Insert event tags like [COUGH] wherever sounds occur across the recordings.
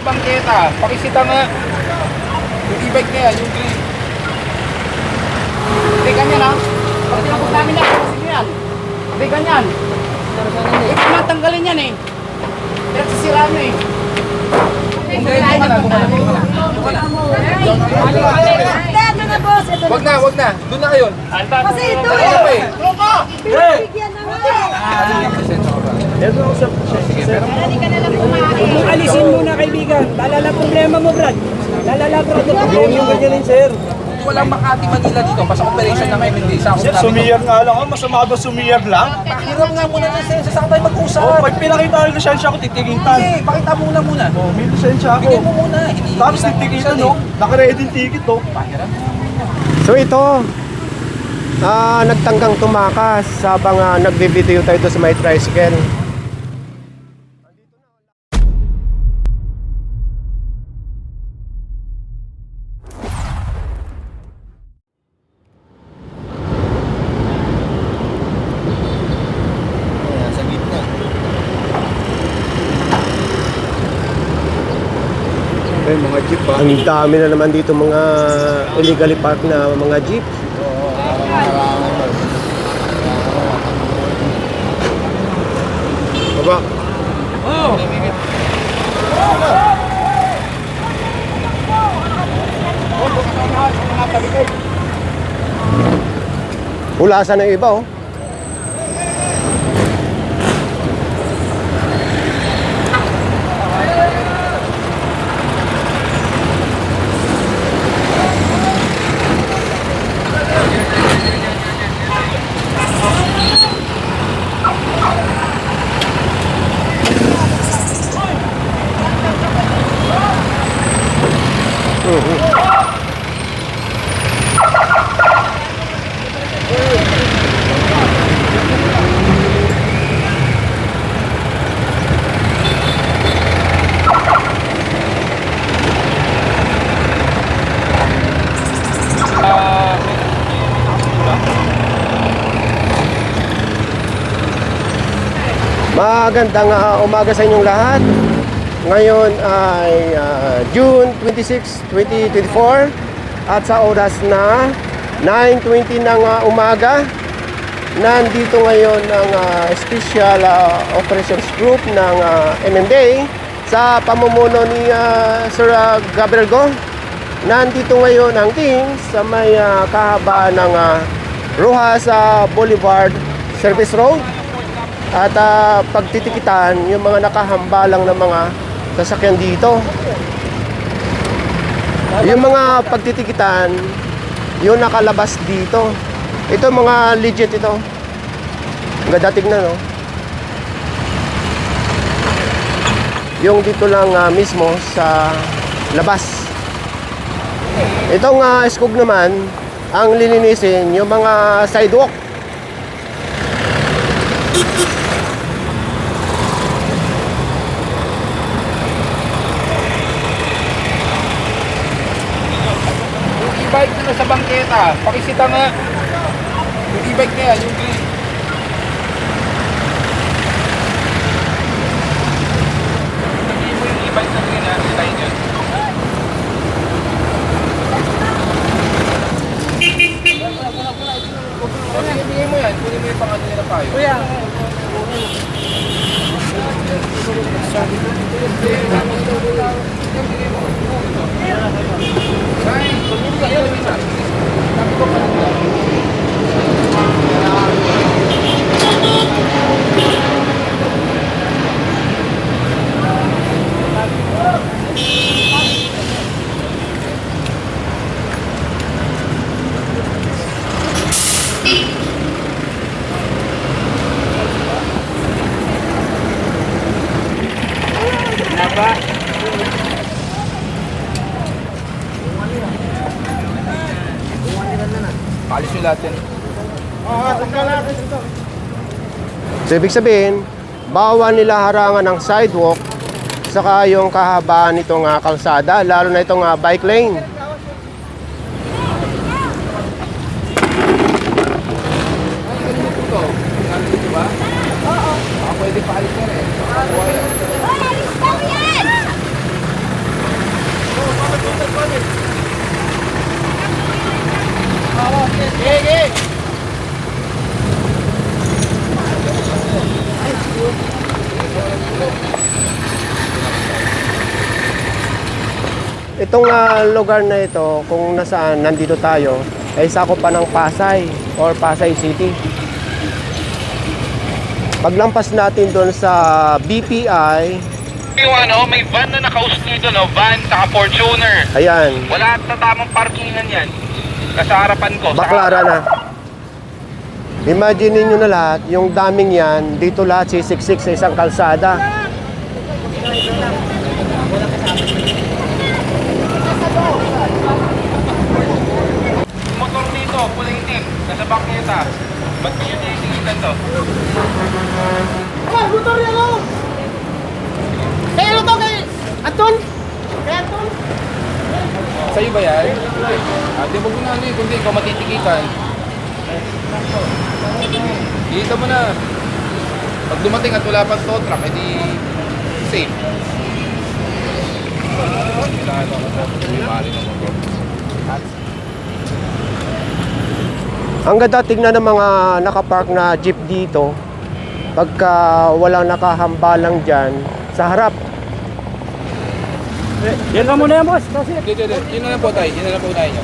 Sa bangketa, pakisita nga. Yung e-bike na yan, yung green. Hindi ganyan ha. Pag tinapos namin yan, kasi yan. Hindi ganyan. Eh, kung tanggalin yan eh. Eh. Na. Ito na boss, ito Wag na, wag na. Doon na kayo. Kasi ito eh. pa eh? Pinagbigyan na nga eh. Sige, pero Kung alisin mo na kaibigan, lalala problema mo, Brad. Lalala, Brad. Yung yung ganyan, sir. walang Makati Manila dito. Basta operation ng MND. Sa ako Sir, sumiyar nga lang ako. Masama ba sumiyar lang? Pakiram nga muna ng lisensya. Saan tayo mag-usap? Oh, pag pinakita ko yung lisensya ko, titigitan. Hindi, pakita muna muna. Oh, may lisensya ako. Bigay mo muna. Hindi, Tapos hindi tayo titigitan, no? eh. Nakaready yung ticket, oh. Pakiram. So ito, ah nagtanggang tumakas habang uh, nagbe-video tayo doon sa may tricycle. Ang dami na naman dito mga illegally parked na mga jeep. Baba. Ulasan ng iba oh. Magandang ah, umaga sa inyong lahat. Ngayon ay ah, June 26, 2024 at sa oras na 9.20 ng ah, umaga nandito ngayon ang ah, Special ah, Operations Group ng ah, MMDA sa pamumuno ni ah, Sir ah, Gabriel Go. Nandito ngayon ang team sa may ah, kahabaan ng ah, Rojas ah, Boulevard Service Road at ah, pagtitikitan yung mga nakahambalang ng mga sasakyan dito. Yung mga pagtitikitan, yung nakalabas dito. Ito mga legit ito. Ang ganda tignan, no? Yung dito lang ah, mismo sa labas. Itong uh, skog naman, ang lilinisin yung mga sidewalk. E-bike na nasa bangketa, pakisita nga. Yung e-bike na yan, yung green. Sabihin mo yung e-bike na green ha, yun. Bigay mo yan. Kunin mo yung pangalan nila yun. Kuya. Palis yung Kenapa? Lahat yan. So, ibig sabihin, bawal nila harangan ng sidewalk saka yung kahabaan nitong ah, kalsada, lalo na itong ah, bike lane. Baka pwede paalis ka rin. Itong ah, lugar na ito, kung nasaan nandito tayo, ay sakop pa ng Pasay or Pasay City. Paglampas natin doon sa BPI, Yung ano, may van na nakausap dito, no? Van, saka Fortuner. ayan, Wala at na tamang parkingan yan. Nasa harapan ko. sa baklara na. Imagine niyo na lahat, yung daming yan, dito lahat sisiksik sa isang kalsada. Motor dito, kulay itim. Bangketa. Ba't nyo tinitingitan to? Sa'yo ba yan? Ah, di mo na ano eh, kundi ikaw matitikitan. Dito mo na. Pag dumating at wala pang tow truck, edi safe. Kailangan ako sa lumari ng motor. Ang ganda tingnan ng mga nakapark na jeep dito. Pagka walang nakahambalang dyan, sa harap. Yan ka muna yan, boss. Kasi hindi, hindi. Yun na lang po tayo. Yun na lang po tayo.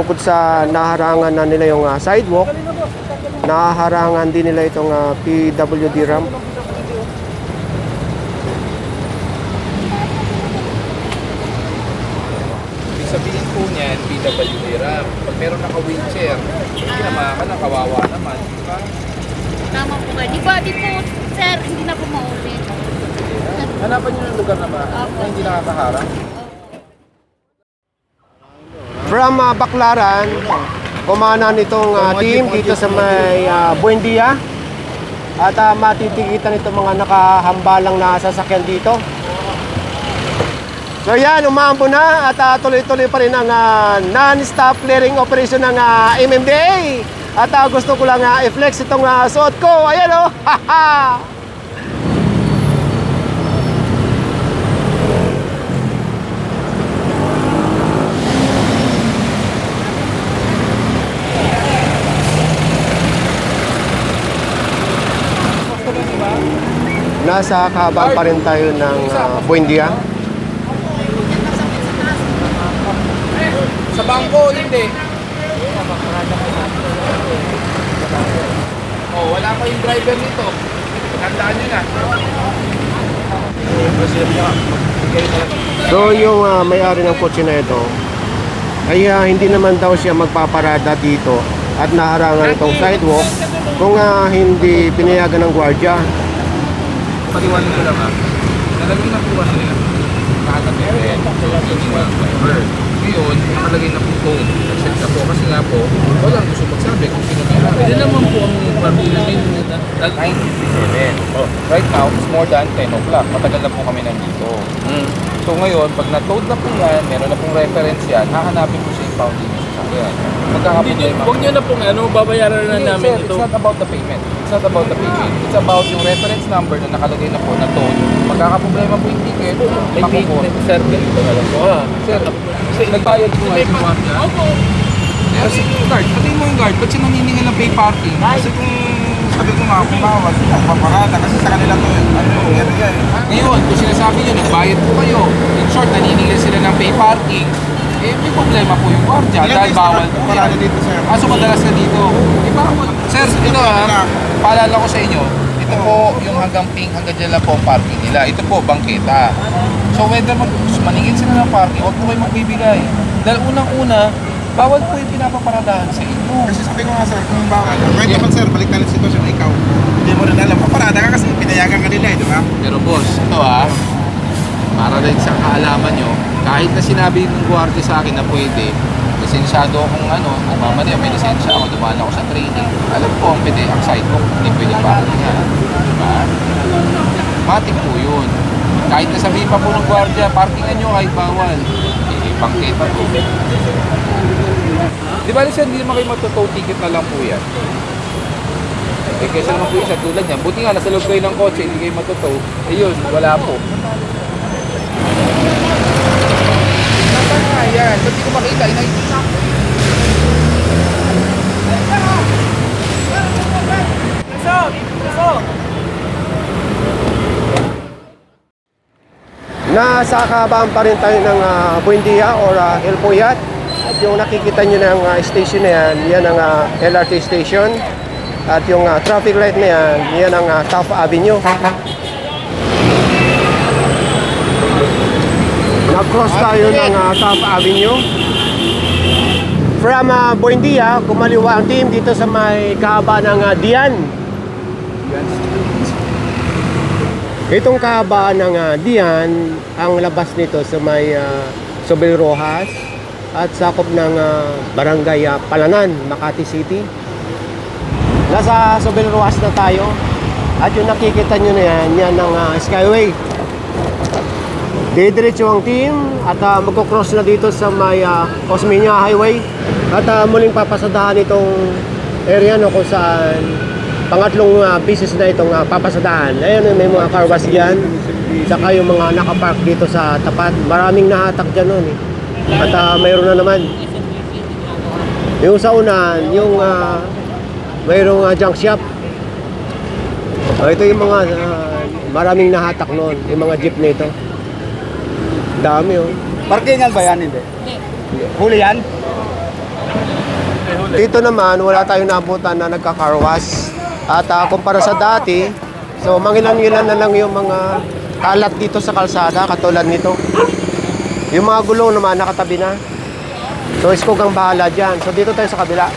Bukod sa naharangan na nila yung ah, sidewalk, naharangan din nila itong ah, PWD ramp. Ibig sabihin po niyan, PWD ramp. Pag meron naka-wheelchair, hindi naman ka na, kawawa naman. Diba? Tama po kayo. Di ba, di po, sir, hindi na po maulit. Hanapan nyo ng lugar na ba? Na hindi nakakaharap. From ah, Baclaran, kumanan itong ah, team dito sa may uh, Buendia. At uh, matitikitan itong mga nakahambalang na sasakyan dito. So yan, umambo na at ah, tuloy-tuloy pa rin ang ah, non-stop clearing operation ng ah, MMDA. At ah, gusto ko lang ah, i-flex itong ah, suot ko. Ayan oh! [LAUGHS] Nasa kahabang pa rin tayo ng uh, Buendia. Sa bangko, hindi. Oh, wala pa yung driver nito. Tandaan nyo na. So yung ah, may-ari ng kotse na ito ay ah, hindi naman daw siya magpaparada dito at naharangan itong sidewalk kung ah, hindi pinayagan ng gwardya. Paliwanag ko lang ha. Nalagay na po kasi nila. Nakatabi. Hindi walang driver. Ngayon, nakalagay na po phone. Nag-set na po kasi nga po, walang gusto magsabi kung sino may hari. Hindi naman po ang party namin. 9.57. Oh, right now, it's more than 10 o'clock. Matagal na po kami nandito. So ngayon, pag na-toad na po yan, meron na pong reference yan, hahanapin po sa impounding yung sasakyan. Magkakaproblema. Huwag nyo na pong ano, babayaran na namin ito. It's not about the payment. Not about the payment. It's about yung reference number na nakalagay na po na toad. Magkakaproblema po yung ticket. Makukuha. sir, ganito na lang po. Ah. Sir, kasi nagbayad po nga yung guard niya. Opo. Kasi yung guard, pati mo yung guard, ba't siya naniningil ng pay parking? Kasi kung sabi ko nga, kung bawal, paparada kasi sa kanila to, ano, area eh. Ngayon, kung sinasabi nyo, nagbayad po kayo. In short, naniningil sila ng pay parking. Eh, may problema po yung guardia dahil bawal po dito, sir. Ah, so madalas ka dito. Eh, bawal. Sir, ito ha, paalala ko sa inyo, ito po yung hanggang pink, hanggang dyan lang po ang parking nila. Ito po, bangketa. So whether mag maningin sila ng parking, huwag po kayo magbibigay. Dahil unang-una, bawal po yung pinapaparadahan sa inyo. Kasi sabi ko nga, sir, kung bawal. Pwede man, sir, balik na lang sitwasyon ikaw. Hindi mo rin alam. Paparada ka kasi pinayagan ka nila, eh, di ba? Pero boss, ito ha, para rin sa kaalaman nyo, kahit na sinabi ng gwardiya sa akin na pwede, lisensyado akong ano, mamaya may lisensya ako, dumaan ako sa training, alam ko ang pwede, ang side ko, hindi pwede parking nga. Diba? Matik po yun. Kahit na sabihin pa po ng gwardiya, parkingan nyo kahit bawal. Eh, bangketa po. Di ba, Lisa, hindi naman kayo magtotow ticket na lang po yan. Eh, kesa naman po isa tulad niyan. Buti nga, nasa loob kayo ng kotse, hindi kayo matutow. Eh yun, wala po. Nasaan ko makita? Inay... Nasa kahabaan pa rin tayo ng uh, Buendia or uh, El Puyat. At yung nakikita nyo ng ah, station na yan, yan ang ah, LRT station. At yung ah, traffic light na yan, yan ang uh, Taft Avenue. Nag-cross tayo ng uh, Taft Avenue. From uh, Buendia, kumaliwa ang team dito sa may kahaba ng uh, Dian. Itong kahaba ng uh, Dian, ang labas nito sa may uh, Sobel Rojas at sakop ng uh, Barangay uh, Palanan, Makati City. Nasa Sobel Rojas na tayo at yung nakikita nyo na yan, yan ang uh, Skyway. Didiretso ang team at uh, magkocross na dito sa may uh, Osmeña Highway at uh, muling papasadahan itong area no, kung saan pangatlong uh, business na itong uh, papasadahan. Ayan, may mga car wash dyan. Saka yung mga nakapark dito sa tapat. Maraming nahatak dyan nun. Eh. At uh, mayroon na naman. Yung sa unahan, yung uh, mayroong uh, junk shop. Uh, ito yung mga uh, maraming nahatak noon, yung mga jeep na ito. Dami oh. Parkingan ba yan? Hindi. Huli yan? Dito naman, wala tayong nabutan na nagka-car wash. At ah, kumpara sa dati, so mangilan-ngilan na lang yung mga kalat dito sa kalsada, katulad nito. Yung mga gulong naman, nakatabi na. So, iskog ang bahala dyan. So, dito tayo sa kabila.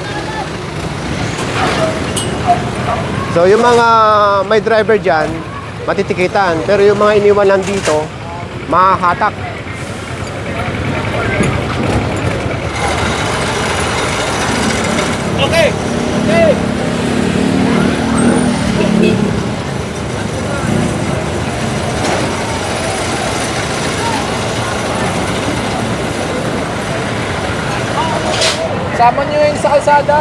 So, yung mga may driver dyan, matitikitan. Pero yung mga iniwan lang dito, mahahatak. Okay. Okay. Sama nyo yun sa kalsada.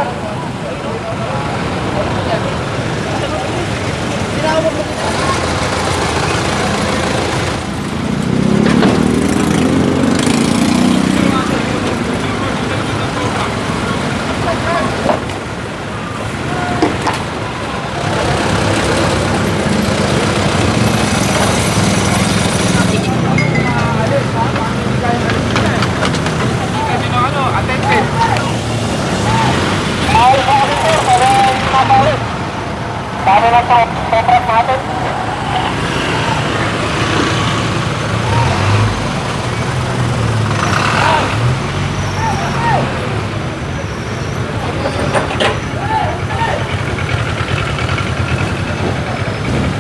Kasi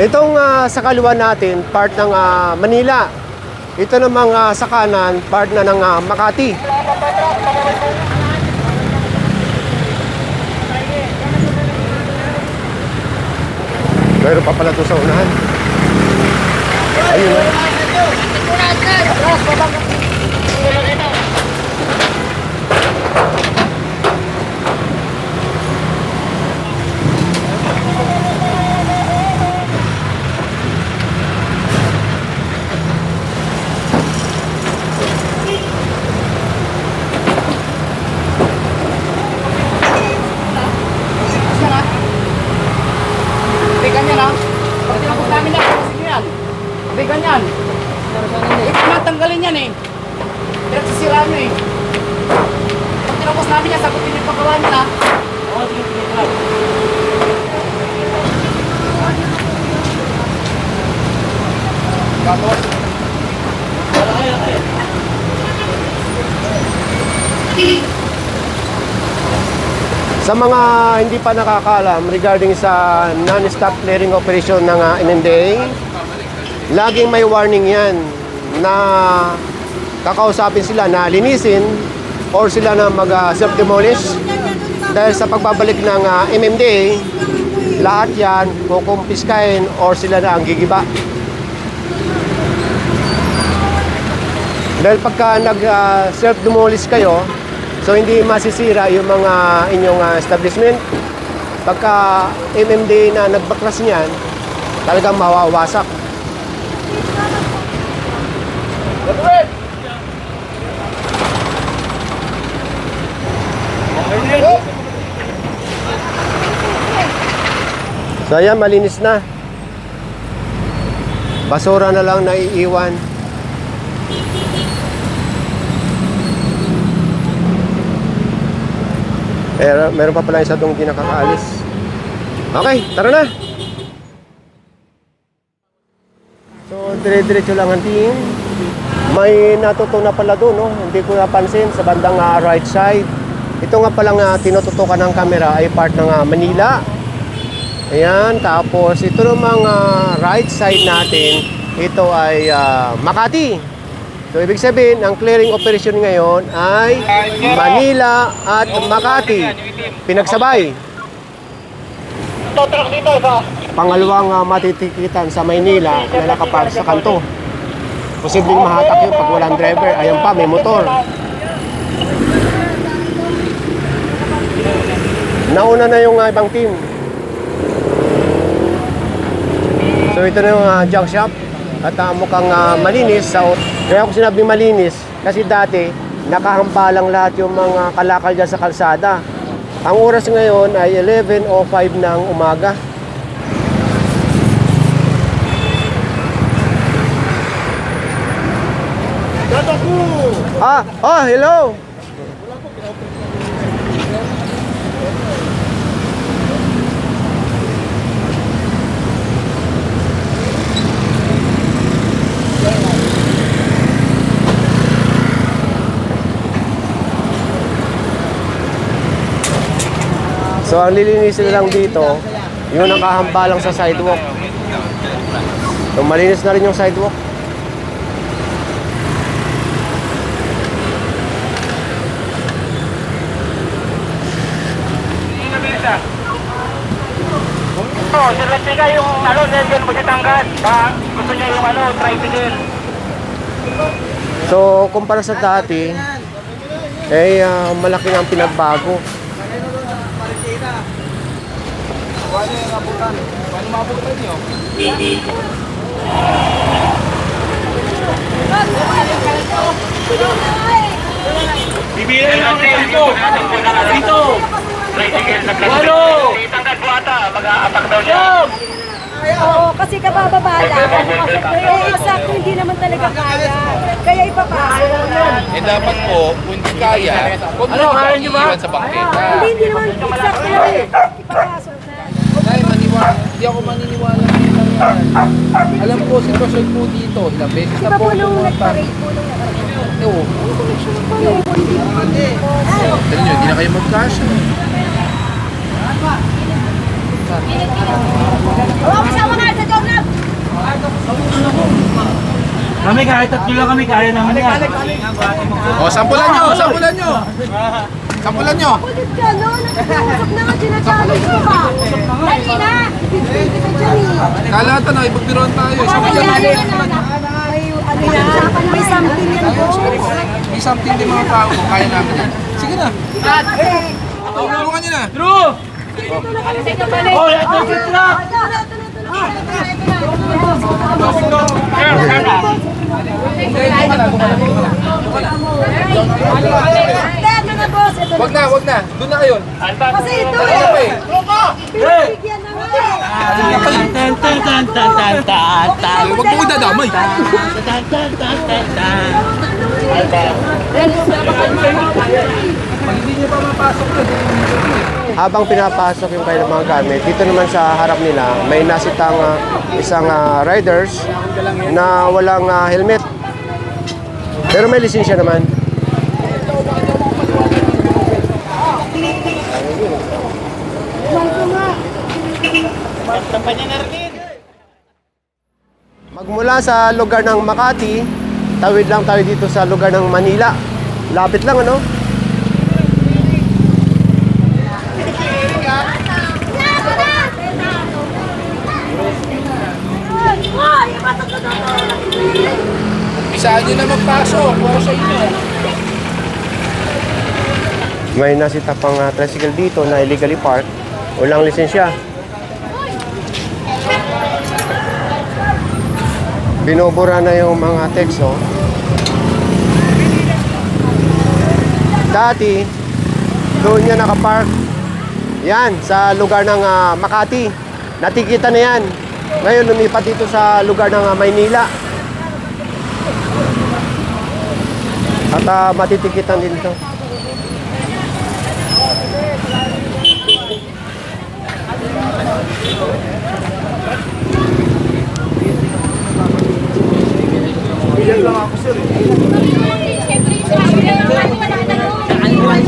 Itong ah, sa kaliwa natin, part ng ah, Manila. Ito namang ah, sa kanan, part na ng ah, Makati. Meron pa pala ito sa unahan. Ayun na. Hindi ganyan ha. Pag tinapos namin na, sige yan. Hindi ganyan. Ito na tanggalin yan eh. Pinagsisiraan nyo eh. Pag tinapos namin yan, sagutin yung paggawa nyo na. Oo, sige, sige, sige. Sa mga hindi pa nakakaalam regarding sa non-stop clearing operation ng ah, MMDA, laging may warning yan na kakausapin sila na linisin or sila na mag-self-demolish dahil sa pagbabalik ng ah, MMDA, lahat yan kukumpiskahin or sila na ang gigiba. Dahil pagka nag-self-demolish kayo, so hindi masisira yung mga inyong ah, establishment. Pagka MMD na nagbaklas niyan, talagang mawawasak. So ayan, malinis na. Basura na lang naiiwan. Pero meron pa pala isa doon hindi nakakaalis. Okay, tara na. So, dire-diretso lang ang team. May natuto na pala doon, no? Hindi ko napansin sa bandang ah, right side. Ito nga palang uh, tinututukan ng camera ay part ng ah, Manila. Ayan, tapos ito namang ah, right side natin, ito ay ah, Makati. So, ibig sabihin, ang clearing operation ngayon ay Manila at Makati. Pinagsabay. Pangalawang uh, matitikitan sa Maynila na nakapark sa kanto. Posibleng mahatak yun pag walang driver. Ayan pa, may motor. Nauna na yung uh, ibang team. So ito na yung uh, junk shop. At uh, mukhang uh, malinis. Sa, kaya ako sinabing malinis kasi dati nakahampalang lahat yung mga kalakal dyan sa kalsada. Ang oras ngayon ay 11.05 ng umaga. Ah, oh, hello. So ang lilinisin lang dito, yung nakahambalang sa sidewalk. So malinis na rin yung sidewalk. Oh, si Retika yung ano, Nelson Magitanggan. Ba, gusto niya yung ano, tricycle. So kumpara sa dati, eh ah, malaki ang pinagbago. Paano yung abutan? Paano maabutan nyo? Bibili lang dito. Dito. Walo! Tanggal po ata, mag-a-attack daw siya. Oo, kasi kabababa lang. Eh, exact, hindi naman talaga kaya. Kaya ipapasok. Eh dapat po, kung hindi kaya, huwag Ano, mo kaya ba? iiwan sa bangketa. Hindi, hindi naman exact na eh. Ipapasok. Hindi ako maniniwala ng ilang yan. Alam ko, sitwasyon po dito. Ilang beses Di na ba po po nung pumunta. nagpa-rate po nung nakaraan? Eh, oh. Dali nyo, hindi na kayo mag-cash. Oo, kasama nga sa job na. Kami kahit tatlo lang kami, kaya naman yan. O, sampulan nyo, sampulan nyo. Sampulan nyo. Kulit ka, no? Nag-uusap na nga, sinasabi ko ba? Dali na! Bibigyan ka dyan eh. Kalata na, ibagbiroan tayo. Sampulan nyo. May ano yan? May something yan po. May something din mga tao. Kaya namin yan. Sige na. Tulungan nyo na. Drew! Oh, ito si truck! Ano na boss? Ito Wag na, wag na. Doon na kayo. Kasi ito eh. eh? Bibigyan na nga eh. Tan tan tan tan tan tan tan Huwag mo idadamay. tan tan tan tan tan Pag hindi nyo pa mapasok Habang pinapasok yung kanilang mga gamit, dito naman sa harap nila, may nasitang ah, isang ah, riders na walang ah, helmet. Pero may lisensya naman. Magmula sa lugar ng Makati, tawid lang tayo dito sa lugar ng Manila. Lapit lang ano? Isaan nyo na magpasok. Para sa inyo. May nasita pang uh, tricycle dito na illegally park. Walang lisensya. Binubura na yung mga tekso. Dati, doon niya nakapark. Yan, sa lugar ng ah, Makati. Natikita na yan. Ngayon, lumipat dito sa lugar ng ah, Maynila. At ah, matitikitan din to. Siyempre, sinabi ano, wala na nun.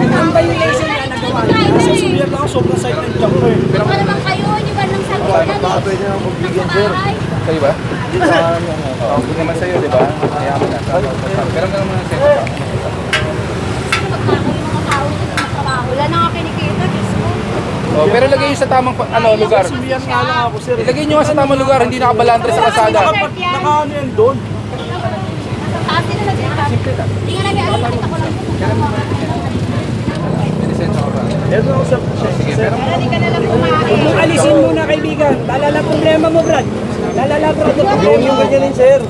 Ang violation na nagawa niya. Kasi sumiyat lang ako sobrang side ng jump eh. Ano naman kayo, di ba nang sabi ko eh. pwede naman magbigyan, sir. Kayo ba? Oo, hindi naman sa'yo, di ba? Kaya mo na. Pero meron mo na sa'yo. Wala na nga kinikita, Diyos ko. Oh, pero lagay nyo sa tamang ano, lugar. Nga lang ako sir. Ilagay nyo nga sa tamang lugar, hindi nakabalandre sa kalsada. Naka, naka ano yan doon. Alisin muna kaibigan. Lalala problema mo Brad. Lalala Brad. Yung yung ganyan sir.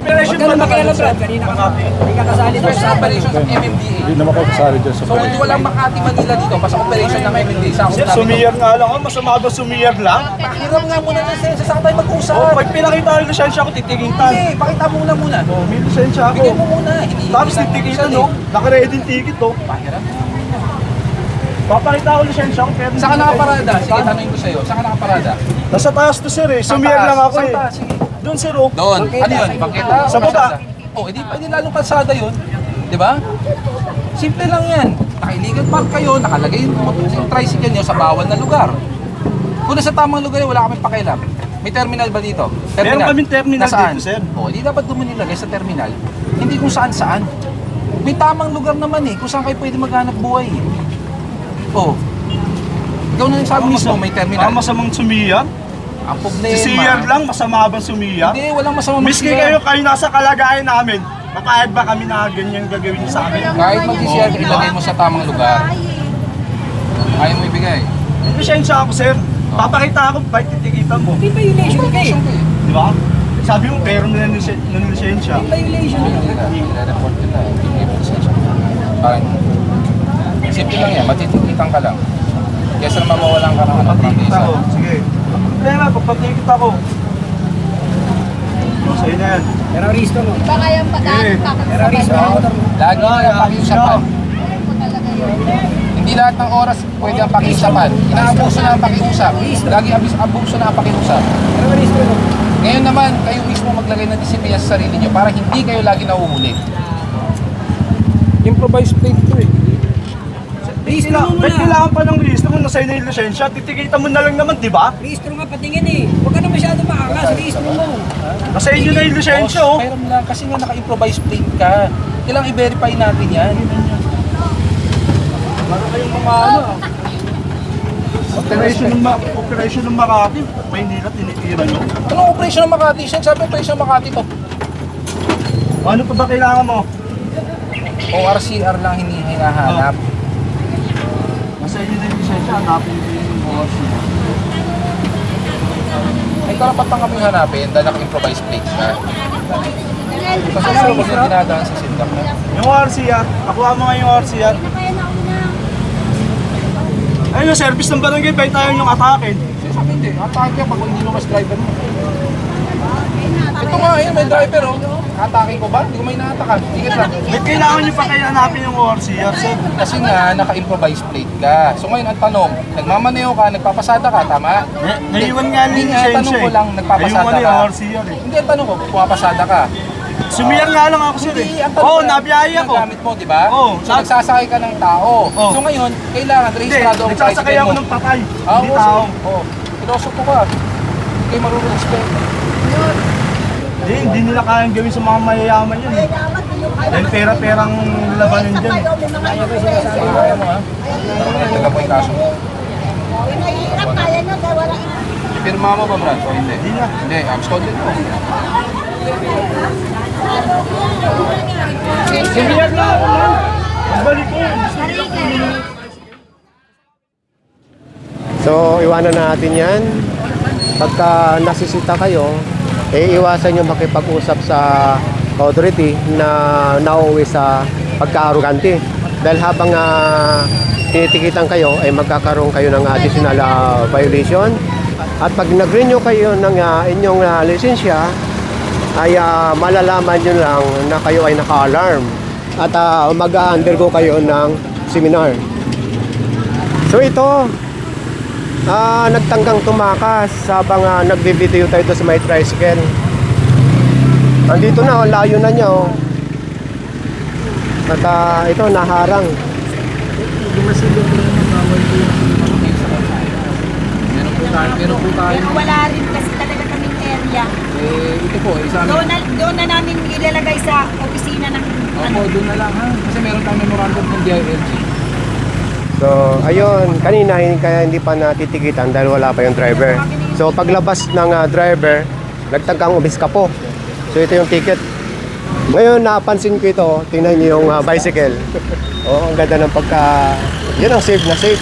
Operation Huwag ka na makialam Brad. Kanina ka Hindi ka kasali doon first sa operation sa MMDA. Hindi naman ako kasali dyan sa So, kung walang Makati, Manila dito, basta operation ng MMDA, sa Sir, sumiyar nga lang ako. Masama ba sumiyar lang? Pakiram nga muna ng lisensya, saka tayo mag-usap. Oh, pag pinakita yung lisensya ko. Hindi, pakita mo muna muna. Oh, may lisensya ako. Bigyan mo muna. Hindi, Tapos hindi titigitan, no? Naka-ready yung ticket, oh. Pakiram. Papakita ko lisensya ko, pero... Saan ka nakaparada? Sige, tanongin ko sa'yo. Saan ka nakaparada? Nasa taas to, sir, eh. Sumiyar lang ako, Saan eh. taas? Sige. Doon, sir, oh. Doon. Ano yun? Bangketa? Sa baba. Oh, edi pwede lalong kalsada yun. Di ba? Simple lang yan. Naka-illegal park kayo, nakalagay yung, yung tricycle nyo sa bawal na lugar. Kung nasa tamang lugar yun, wala kaming pakialam. May terminal ba dito? Meron kaming terminal Nasaan? dito, sir. Oh, hindi dapat doon nilagay sa terminal. Hindi kung saan saan. May tamang lugar naman eh, kung saan kayo pwede maghanap buhay. eh. Oh. Ikaw na nagsabi mismo, may terminal. Ang masamang sumiyar? Ang problema. Si siyar lang, masama ba sumiyar? Hindi, walang masama Miski kayo, kayo nasa kalagayan namin, papayag ba kami na ganyan gagawin niyo sa amin? Kahit mag-share, ilagay mo sa tamang lugar. Ayaw mo ibigay. May lisensya ako, sir. Papakita ako, bike titigitan mo. May violation ka eh. Di ba? Sabi mo, pero na ng lisen- ng lisensya. Violation ka. Nila. Ibigay mo lisensya. Parang, simple lang yan, matitikitan ka lang. Kesa naman mawalan ka ng ano, Patikit prangkisa. Ako. Problema, pagpatikit ako. O, sa'yo na yan. Terrorista mo. Baka yung padaan, Eh, Terrorista mo. Lagi na pakiusapan. talaga yun. Hindi lahat ng oras pwede ang pakiusapan. Inaabuso na ang pakiusap. Lagi abis abuso na ang pakiusap. Terrorista mo. Ngayon naman, kayo mismo maglagay ng disiplina sa sarili nyo para hindi kayo lagi nahuhuli. Improvised plate to eh. Rehistro mo ba't muna. kailangan pa ng rehistro kung nasa na yung lisensya? Titikitan mo na lang naman, di ba? Rehistro nga patingin eh. Huwag ka na masyado maangas. Rehistro mo. Nasa inyo na yung lisensya, oh. Mayroon lang kasi nga naka-improvise plate ka. Kailangan i-verify natin yan. Para kayong mga ano. Operation ng, Ma- operation ng Makati, Maynila, tinitira nyo. Anong operation ng Makati? Siyang sabi operation ng Makati to. Ano pa ba kailangan mo? ORCR lang hini- hinahanap. Inyo na yung lisensya, hanapin mo yung ORC. May karapatan kami hanapin dahil naka-improvise plate ka. Kasi ano mo na dinadaan sa sindang na. Yung ORCR, nakuha mo nga yung na ako na. Ayun yung service ng barangay, bait tayo yung atakin. Kasi sabi hindi, atake pag hindi lumas driver mo. Ito nga, ayun, may driver oh. Atake ko ba? Hindi ko may naatakan. Ingat lang. Ba't kailangan nyo pa kaya hanapin yung ORCR, sir? Kasi nga, naka-improvise plate ka. So ngayon, ang tanong, nagmamaneo ka, nagpapasada ka, tama? Naiwan nga Hindi yung nga, tanong ko eh. lang, nagpapasada ka. yung ORCR eh. Hindi, ang tanong ko, pumapasada ka. Sumiyar nga lang ako, sir eh. Hindi, Oo, ko lang, nabiyahe ako. Gamit mo, di ba? Oo, So nab- nagsasakay ka ng tao. Oo. So ngayon, kailangan Hindi, rehistrado ang nagsasakay tricycle ako mo. ng patay. Ah, Hindi tao. Oo. Piloso ko ka. Hindi kayo marunong explain. Hindi, hindi nila kayang gawin sa mga mayayaman yun eh. Dahil pera-perang labanan dyan eh. Kaya mo ha. Parang nagtaga mo yung kaso mo. Mahirap, kaya na, kaya wala Pirma mo ba, Brad? O hindi? Hindi na. Hindi, absconded mo. Ako man. Magbalik ko. So, iwanan na natin yan. Pagka nasisita kayo, eh, iwasan nyo makipag-usap sa authority na nauwi sa pagka-arugante. Dahil habang uh, tinitikitan kayo, ay magkakaroon kayo ng additional ah, violation. At pag nag-renew kayo ng ah, inyong ah, lisensya, ay ah, malalaman nyo lang na kayo ay naka-alarm. at ah, mag-undergo kayo ng seminar. So ito, ah nagtanggang tumakas habang uh, nagbe-video tayo doon sa may tricycle. Andito na, oh, layo na niya. Oh. At ah, ito, naharang. Meron po tayo, meron po tayo. Pero wala rin kasi talaga kaming area. Eh, ito po, eh, sa Doon na, doon na namin ilalagay sa opisina ng ano. Opo, doon na lang ha. Kasi meron tayong memorandum ng DILG. So, ayun, kanina hin- kaya hindi pa natitikitan dahil wala pa yung driver. So, paglabas ng ah, driver, nagtangkang umis ka po. So, ito yung ticket. Ngayon, napansin ko ito, tingnan niyo yung ah, bicycle. Oo, ang ganda ng pagka... Yun ang safe na safe.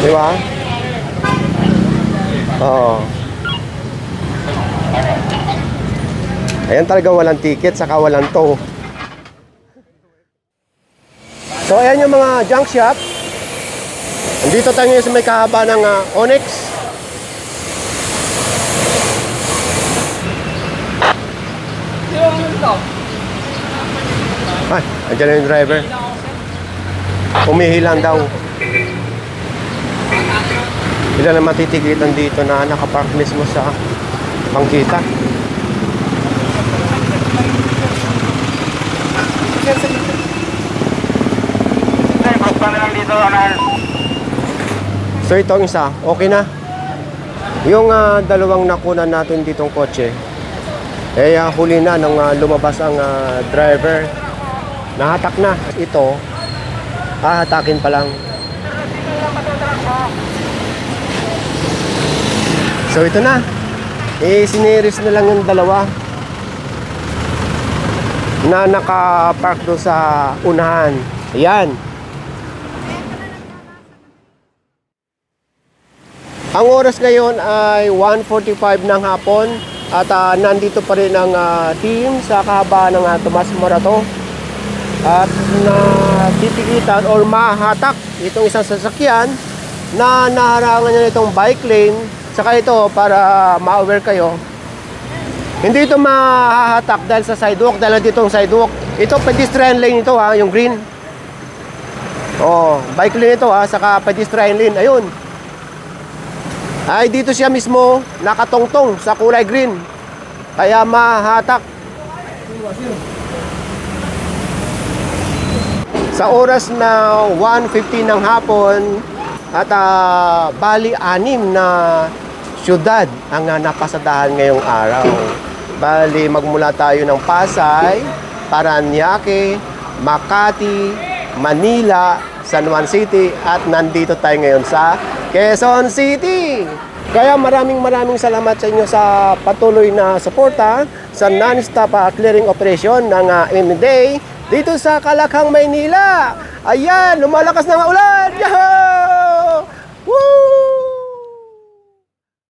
Di ba? Oo. Ayan talaga walang ticket, saka walang tow. So ayan yung mga junk shop. Andito tayo sa may kahaba ng ah, Onyx. Ay, andyan na yung driver. Umihilan daw. Ilan na matitigitan dito na nakapark mismo sa bangkita. So ito ang isa, okay na. Yung ah, dalawang nakunan natin ditong kotse, eh ah, huli na nung ah, lumabas ang ah, driver. Nahatak na. Ito, hahatakin pa lang. So ito na. Eh, siniris na lang yung dalawa na nakapark doon sa unahan. Ayan. Ang oras ngayon ay 1.45 ng hapon at ah, nandito pa rin ang ah, team sa kahabaan ng ah, Tomas Morato. At na titikitan or mahatak itong isang sasakyan na naharangan niya itong bike lane. Saka ito para ma-aware kayo hindi ito mahahatak dahil sa sidewalk dahil dito ang sidewalk. Ito pedestrian lane ito ha yung green. Oh bike lane ito ha saka pedestrian lane. Ayun ay dito siya mismo nakatongtong sa kulay green kaya mahatak sa oras na 1.15 ng hapon at ah, bali anim na syudad ang ah, napasadahan ngayong araw. Bali magmula tayo ng Pasay, Paranaque, Makati, Manila, San Juan City at nandito tayo ngayon sa Quezon City. Kaya maraming maraming salamat sa inyo sa patuloy na suporta sa non-stop ah, clearing operation ng uh, MMDA dito sa Kalakhang, Maynila. Ayan, lumalakas na ang ulan! Yahoo!